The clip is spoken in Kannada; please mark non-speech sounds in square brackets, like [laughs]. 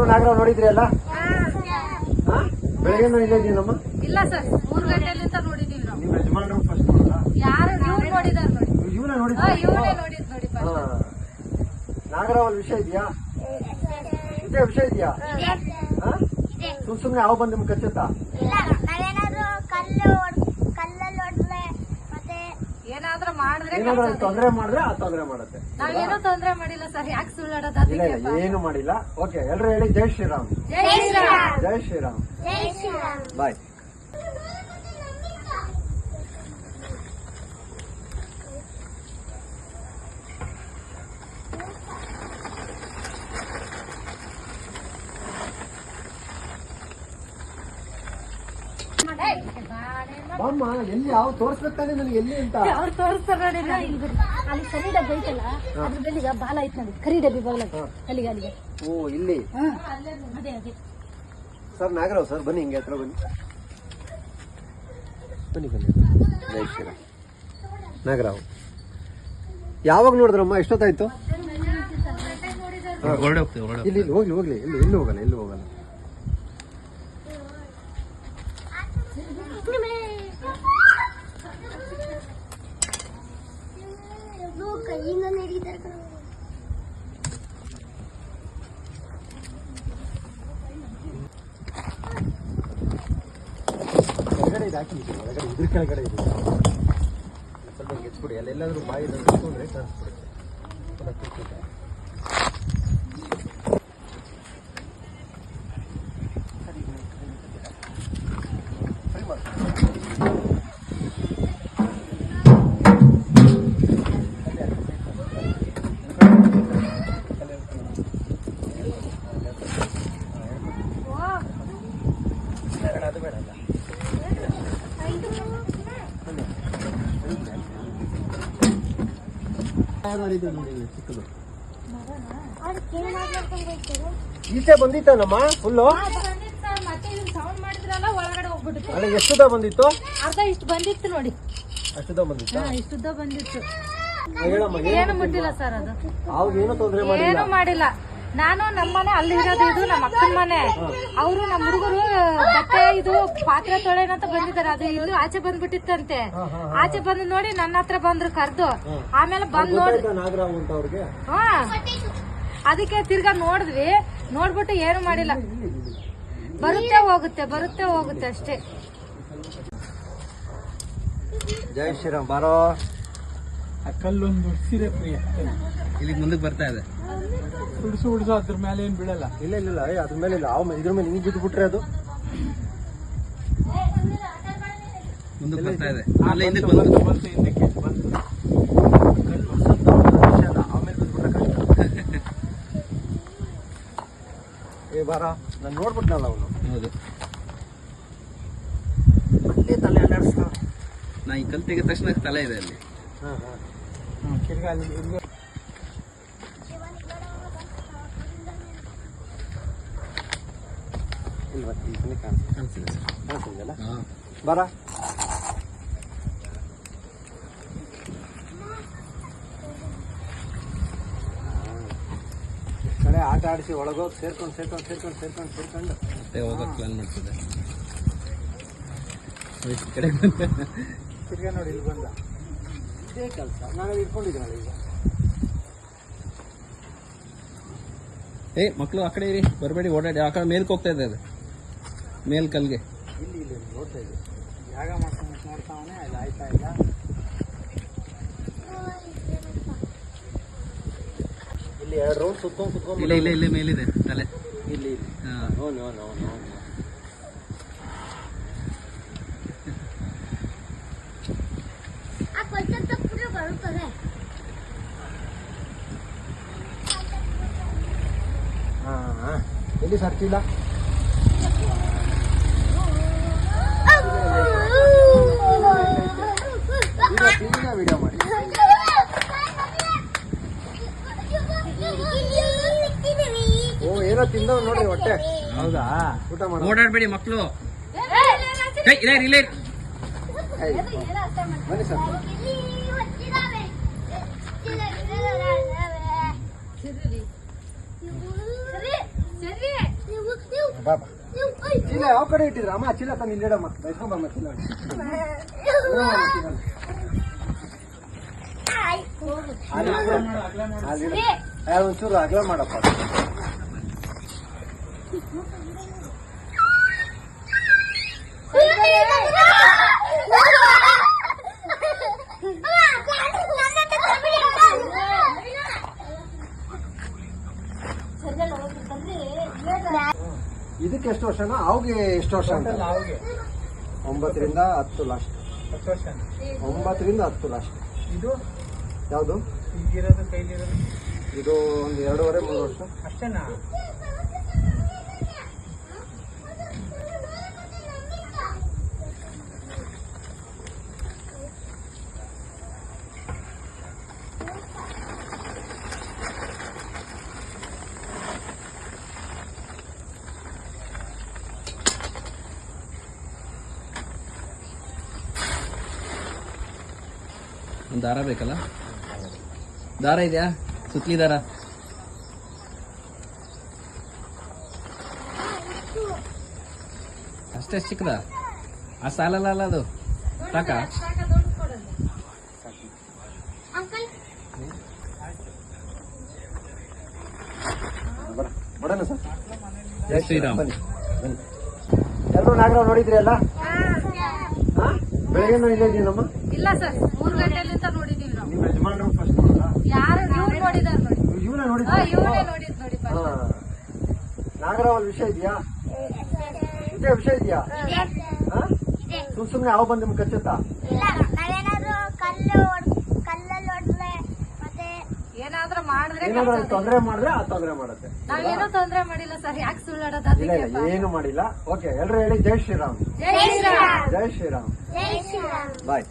ನೀವಿಬ್ರು ನಾಗರಾವ್ ನೋಡಿದ್ರಿ ಅಲ್ಲ? ಹಾ? ಬೆಳಗ್ಗೆನೂ ಇಲ್ಲೇ ಇದೀನಮ್ಮ ಇಲ್ಲ ಸರ್ ಮೂರ್ ಗಂಟೆಲಿಂದ ನೋಡಿದೀವಿ ನಾವು. ನಿಮ್ಮ ಯಜಮಾನ್ರು ಫಸ್ಟ್ ನೋಡಿದ? ಯಾರು ಇವ್ರು ನೋಡಿದಾರ ನೋಡಿ. ಇವನ ಹಾ ನೋಡಿದ್ರಿ ಇವ್ರೇ ನೋಡಿದ್ ನೋಡಿ ಹಾ. ನಾಗರಾವ್ ಅಲ್ಲಿ ವಿಷಯ ಇದೆಯಾ? ಇದೇ ವಿಷಯ ಇದೆಯಾ? ಹಾ? ಸುಮ್ ಸುಮ್ನೆ ಯಾವ ಬಂದ್ ನಿಮ್ಗೆ ಕಚ್ಚುತ್ತಾ? ಇಲ್ಲ. ನಾವೇನಾದ್ರೂ ಕಲ್ಲು ಹೊಡ್- ಕಲ್ಲಲ್ಲಿ ಹೊಡೆದ್ರೆ ಮತ್ತೆ ಏನಾದ್ರೂ ಮಾಡಿದ್ರೆ ತೊಂದ್ರೆ ಮಾಡಿದ್ರೆ ಆ ತೊಂದ್ರೆ ಮಾಡುತ್ತೆ. ನಾವೇನೋ ತೊಂದ್ರೆ ಮಾಡಿಲ್ಲ ಸರ್ ಯಾಕೆ ಸುಳ್ಳಾಡೋದು ಇಲ್ಲ ಅದಕ್ಕೆ ಇಲ್ಲ ಏನು ಮಾಡಿಲ್ಲ. ಓಕೆ ಎಲ್ರು ಹೇಳಿ ಜೈ ಶ್ರೀರಾಮ್. ಜೈ ಶ್ರೀರಾಮ್. ಜೈ ಶ್ರೀರಾಮ್. ಜೈ ಶ್ರೀರಾಮ್. ಬಾಯ್ ಬಾಮ್ಮ ಎಲ್ಲಿ ಯಾವ ತೋರಿಸ್ಬೇಕಾದ್ರೆ ತಾನೆ ನನಗೆ ಎಲ್ಲಿ ಅಂತ? ಅವ್ರು ತೋರಿಸ್ತಾರ ನೋಡಿ ಅಲ್ಲಿ ಕರಿ ಡಬ್ಬಿ ಐತಲ್ಲ ಅದ್ರ ಬೆಲ್ಲಿಗ ಬಾಲ ಐತ್ ನೋಡಿ ಕರಿ ಡಬ್ಬಿ ಬಾಲ. ಅಲ್ಲಿಗೆ ಅಲ್ಲಿಗೆ. ಓ ಇಲ್ಲಿ? ಹ್ಮ್ ಅದೇ ಅದೇ. ಸರ್ ನಾಗರಾವ್ ಸರ್ ಬನ್ನಿ ಹಿಂಗೆ ಹತ್ರ ಬನ್ನಿ. ಬನ್ನಿ ಬನ್ನಿ. ಜೈ ಶ್ರೀರಾಮ್. ನಾಗರಾವ್. ಯಾವಾಗ ನೋಡಿದ್ರಮ್ಮ ಎಷ್ಟೊತ್ತಾಯ್ತು? ಹಾ. ಹೊರಡೆ ಹೋಗ್ತೇವೆ ಇಲ್ಲಿ ಇಲ್ಲಿ ಹೋಗ್ಲಿ ಹೋಗ್ಲಿ. ಇಲ್ಲಿ ಎಲ್ಲಿ ಹೋಗಲ್ಲ ಎಲ್ಲಿ ಹೋಗಲ್ಲ. ಇದು ಹಾಕಿ ಇದು ಒಳಗಡೆ ಇದ್ರ ಕೆಳಗಡೆ ಇದೆ ಸ್ವಲ್ಪ ಗೆಚ್ಬಿಡಿ ಅಲ್ಲೆಲ್ಲಾದ್ರೂ ಬಾಯಿ ತಗೊಂಡ್ರೆ ಕಾಣಿಸ್ಬಿಡುತ್ತೆ ಅದು ಬೇಡ ಅಲ್ಲ ಚಿಕ್ಕದು ನೋಡಿ ಮಾಡ್ಬೇಕು ಗೊತ್ತಿಲ್ಲ. ಈಚೆ ಬಂದಿತ್ತನಮ್ಮ ಹೋಗ್ಬಿಡುತ್ತೆ. ಅಲ್ಲ ಎಷ್ಟುದ ಬಂದಿತ್ತು? ಅರ್ಧ ಇಷ್ಟು ಬಂದಿತ್ತು ನೋಡಿ. ಅಷ್ಟುದ ಬಂದಿತ್ತು? ಇಷ್ಟುದ ಬಂದಿತ್ತು. ಏನು ಮುಟ್ಟಿಲ್ಲ ಸರ್ ಅದು. ಅವಾಗ ಏನೂ ತೊಂದರೆ ಮಾಡಿಲ್ಲ. ನಾನು ನಮ್ಮನೆ ಅಲ್ಲಿ ಇರೋದು ಇದು ನಮ್ಮ ಅಕ್ಕನ ಮನೆ. ಅವರು ನಮ್ಮ ಹುಡುಗರು ಬಟ್ಟೆ ಇದು ಪಾತ್ರೆ ತೊಳೆನಂತ ಬಂದಿದ್ದಾರೆ. ಅದು ಇಲ್ಲಿ ಆಚೆ ಬಂದ್ಬಿಟ್ಟಿತ್ತಂತೆ. ಆಚೆ ಬಂದು ನೋಡಿ ನನ್ನ ಹತ್ರ ಬಂದ್ರು ಕರ್ದು. ಆಮೇಲೆ ಬಂದ್ ನೋಡಿ ಅಂತ ಹಾ. ಅದಕ್ಕೆ ತಿರ್ಗಾ ನೋಡಿದ್ವಿ. ನೋಡ್ಬಿಟ್ಟು ಏನು ಮಾಡಿಲ್ಲ. ಬರುತ್ತೆ ಹೋಗುತ್ತೆ ಬರುತ್ತೆ ಹೋಗುತ್ತೆ ಅಷ್ಟೇ. ಜೈ ಶ್ರೀರಾಮ್ ಬಾರೋ. ಕಲ್ಲೊಂದು ಸೀರೆ ಪ್ರಿಯ. ಇಲ್ಲಿ ಮುಂದಕ್ಕೆ ಬರ್ತಾ ಇದೆ. ಉಡ್ಸು ಉಳಿಸು ಅದ್ರ ಮೇಲೆ ಏನ್ ಬಿಡಲ್ಲ ಇಲ್ಲ ಇಲ್ಲ ಇಲ್ಲ ಏ, ಅದ್ರ ಮೇಲೆ ಇಲ್ಲ. ಅವ್ ಇದ್ರ ಮೇಲೆ ಹಿಂಗ್ ಬಿದ್ದು ಬಿಟ್ರೆ ಅದು. ಮುಂದಕ್ಕೆ ಬರ್ತಾ ಇದೆ. ಅಲ್ಲೇ ಹಿಂದಕ್ಕೆ ಬಂತು, ಬಂತು ಬಂತು, ಬಂತು ಹಿಂದಕ್ಕೆ ಬಂತು. ಕಲ್ಲು ಉಡ್ಸೋದ್ ದೊಡ್ಡ ವಿಷಯ ಅಲ್ಲ. ಬಿದ್ಬಿಟ್ರೆ ಕಷ್ಟ. [laughs] ಏ ಬಾರ ನಾನು ನೋಡ್ಬಿಟ್ನಲ್ಲ ಅವನು. ಹೌದು. ಅಲ್ಲೇ ತಲೆ ಅಲ್ಲಾಡ್ಸ್ತಾವ ನಾ ಈ ಕಲ್ತಿಗೆ ತೆಗೆದ ತಕ್ಷಣ ತಲೆ ಇದೆ ಅಲ್ಲಿ. ಹಾ ಹಾ ತಿರ್ಗಾ ಅಲ್ಲಿ ಇಲ್ಲಿ ಇಲ್ವಾ ಇಲ್ಲಿ ಕಾಣಿಸ್ತಾ ಬಾರ ಕಡೆ ಆಟ ಆಡಿಸಿ ಒಳಗೋಗಿ ಸೇರ್ಕೊಂಡು ಸೇರ್ಕೊಂಡು ಸೇರ್ಕೊಂಡು ಸೇರ್ಕೊಂಡು ಸೇರ್ಕೊಂಡು ಮತ್ತೆ ಹೋಗೋಕೆ ಪ್ಲಾನ್ ಮಾಡ್ತಿದೆ ಈ ಕಡೆ ತಿರ್ಗಾ ನೋಡಿ ಇಲ್ಲಿ ಬಂದ ಇದೇ ಕೆಲಸ ನಾನು ಇಟ್ಕೊಂಡಿದ್ದೀನಲ್ಲ ಈಗ ಏ ಮಕ್ಕಳು ಆ ಕಡೆ ಇರಿ, ಬರಬೇಡಿ, ಓಡಾಡಿ, ಆ ಕಡೆ ಮೇಲ್ಕೋಗ್ತಾ ಇದೆ ಅದು ಮೇಲ್ ಕಲ್ಗೆ. ಇಲ್ಲಿ ಇಲ್ಲಿ ನೋಡ್ತಾ ಇದ್ದೀನಿ ಜಾಗ ಮಾಡ್ಕೊಂಡು ನೋಡ್ತಾವನೆ ಅಲ್ಲಿ ಆಯ್ತಾ ಇಲ್ಲ? ಇಲ್ಲಿ ಎರಡು ರೌಂಡ್ ಸುತ್ಕೊಂಡು ಸುತ್ಕೊಂಡು ಇಲ್ಲ ಇಲ್ಲ ಇಲ್ಲೇ ಮೇಲಿದೆ ತಲೆ. ಇಲ್ಲಿ ಹಾಂ. ಅವನು ನೋ ಬರುತ್ತದೆ ಹಾಂ ಹಾಂ. ಎಲ್ಲಿ ಸರ್ಚಿಲ್ಲ? ವಿಡಿಯೋ ಮಾಡಿ? ಓ ಏನೋ ತಿಂದವ್ ನೋಡ್ರಿ ಹೊಟ್ಟೆ. ಹೌದಾ? ಊಟ ಮಾಡಿ ಓಡಾಡ್ಬೇಡಿ ಮಕ್ಕಳು ಇಲ್ಲ. ಬನ್ನಿ ಸರ್. ಬಾಬಾ ಚೀಲ ಯಾವ ಕಡೆ ಇಟ್ಟಿದ್ರ ಅಮ್ಮ ಚೀಲ ತಂದು ಇಲ್ಲಿ ಇಡಮ್ಮ ಬೈಸ್ಕೊಂಬಮ್ಮ ಚೀಲ ಇಡಮ್ಮ ಚೀಲ. ಅಲ್ಲಿ ಇಡು. ಅಲ್ಲಿ ಇಡು. ಏ, ಒಂಚೂರು ಅಗಲ ಮಾಡಪ್ಪ ಇದಕ್ಕೆ ಎಷ್ಟು ವರ್ಷನಾ? ಅವ್ಗೆ ಎಷ್ಟು ವರ್ಷ ಅಂತ? ಒಂಬತ್ತರಿಂದ ಹತ್ತು ಲಾಸ್ಟ್ ವರ್ಷ ಒಂಬತ್ತರಿಂದ ಹತ್ತು ಲಾಸ್ಟ್ ಇದು? ಯಾವುದು? ಈಗಿರೋದು ಕೈಲಿರೋದು? ಇದು ಒಂದು ಎರಡೂವರೆ ಮೂರು ವರ್ಷ. ಅಷ್ಟೇನಾ? ಒಂದು ದಾರ ಬೇಕಲ್ಲ? ದಾರ ಇದೆಯಾ? ಸುತ್ತಲಿ ದಾರ. ಅಷ್ಟೇ ಚಿಕ್ಕದ ಆ ಸಾಲಲ್ಲ ಅಲ್ಲ ಅದು? ಸಾಕ? ಜೈ ಶ್ರೀರಾಮ್. ಎಲ್ಲರೂ ನಾಗರಾವ್ ನೋಡಿದ್ರಿ ಅಲ್ಲ? ಬೆಳಗ್ಗೆ ಇಲ್ಲೇ ಇದೀನಮ್ಮ ಇಲ್ಲ ಸರ್ ಮೂರು ಗಂಟೆಲಿಂದ ನೋಡಿದೀವಿ ನಾವು ನಿಮ್ಮ ಯಜಮಾನ್ರು ಫಸ್ಟ್ ನೋಡಿದ್ರಾ ಯಾರು ಇವ್ರು ನೋಡಿದಾರ ನೋಡಿ ನೋಡಿದ್ರು ಹಾ ನಾಗರಾವಲ್ ವಿಷಯ ಇದೆಯಾ? ಇದೇ ವಿಷಯ ಇದೆಯಾ? ಹಾ. ಸುಮ್ ಸುಮ್ನೆ ಯಾವ ಬಂದ್ ನಿಮ್ಗೆ ಕಚ್ಚುತ್ತಾ? ಇಲ್ಲ ನಾವೇನಾದ್ರೂ ಕಲ್ಲು ಹೊಡ್- ಕಲ್ಲಲ್ಲಿ ಹೊಡೆದ್ರೆ ಮತ್ತೆ ಏನಾದ್ರೂ ಮಾಡಿದ್ರೆ ಏನಾದ್ರು ತೊಂದರೆ ಮಾಡಿದ್ರೆ ಆ ತೊಂದರೆ ಮಾಡುತ್ತೆ. ನಾವೇನೋ ತೊಂದ್ರೆ ಮಾಡಿಲ್ಲ ಸರ್ ಯಾಕೆ ಸುಳ್ಳಾಡೋದು ಇಲ್ಲ ಅದಕ್ಕೆ ಇಲ್ಲ ಏನು ಮಾಡಿಲ್ಲ. ಓಕೆ ಎಲ್ಲರೂ ಹೇಳಿ ಜೈ ಶ್ರೀರಾಮ್. ಜೈ ಶ್ರೀರಾಮ್. ಜೈ ಶ್ರೀರಾಮ್. ಜೈ ಶ್ರೀರಾಮ್. ಬಾಯ್